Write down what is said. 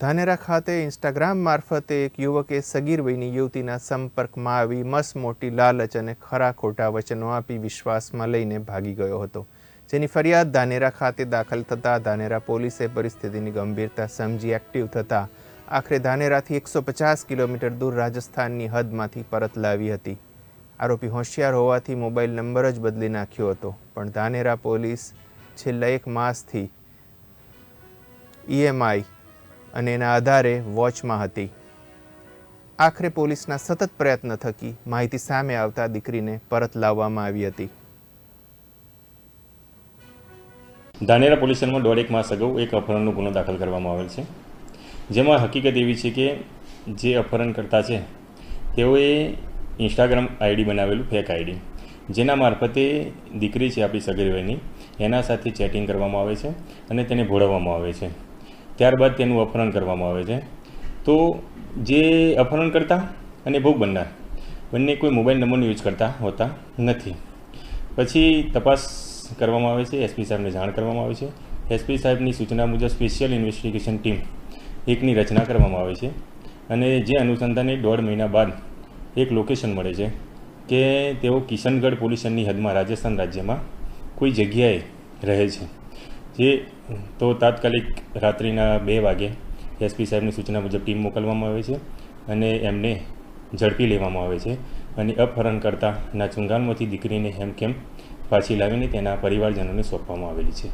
ધાનેરા ખાતે ઇન્સ્ટાગ્રામ મારફતે એક યુવકે સગીર વયની યુવતીના સંપર્કમાં આવી મસ મોટી લાલચ અને ખરા ખોટા વચનો આપી વિશ્વાસમાં લઈને ભાગી ગયો હતો. જેની ફરિયાદ ધાનેરા ખાતે દાખલ થતાં ધાનેરા પોલીસે પરિસ્થિતિની ગંભીરતા સમજી એક્ટિવ થતાં આખરે ધાનેરાથી એકસો પચાસ કિલોમીટર દૂર રાજસ્થાનની હદમાંથી પરત લાવી હતી. આરોપી હોશિયાર હોવાથી મોબાઈલ નંબર જ બદલી નાખ્યો હતો, પણ ધાનેરા પોલીસ છેલ્લા એક માસથી ઈએમઆઈ અને એના આધારે વોચમાં હતી. આખરે પોલીસના સતત પ્રયત્ન થકી માહિતી સામે આવતા દીકરીને પરત લાવવામાં આવી હતી. ધાનેરા પોલીસ સ્ટેશનમાં દોઢ એક માસ અગાઉ એક અપહરણનો ગુનો દાખલ કરવામાં આવેલ છે. જેમાં હકીકત એવી છે કે જે અપહરણકર્તા છે, તેઓએ ઇન્સ્ટાગ્રામ આઈડી બનાવેલું, ફેક આઈડી. જેના મારફતે દીકરી છે આપણી સગીર વયની, એના સાથે ચેટિંગ કરવામાં આવે છે અને તેને ભોળવવામાં આવે છે. ત્યારબાદ તેનું અપહરણ કરવામાં આવે છે. તો જે અપહરણ કરતા અને ભોગ બનનાર, બંને કોઈ મોબાઈલ નંબરનો યુઝ કરતા હોતા નથી. પછી તપાસ કરવામાં આવે છે. એસપી સાહેબને જાણ કરવામાં આવે છે. એસપી સાહેબની સૂચના મુજબ સ્પેશિયલ ઇન્વેસ્ટિગેશન ટીમ એકની રચના કરવામાં આવે છે અને જે અનુસંધાને દોઢ મહિના બાદ એક લોકેશન મળે છે કે તેઓ કિશનગઢ પોલીસ હદમાં રાજસ્થાન રાજ્યમાં કોઈ જગ્યાએ રહે છે. જે તો તાત્કાલિક રાત્રિના બે વાગે એસપી સાહેબની સૂચના મુજબ ટીમ મોકલવામાં આવે છે અને એમને ઝડપી લેવામાં આવે છે અને અપહરણ કરતાના ચુંગાલમાંથી દીકરીને હેમખેમ પાછી લાવીને તેના પરિવારજનોને સોંપવામાં આવેલી છે.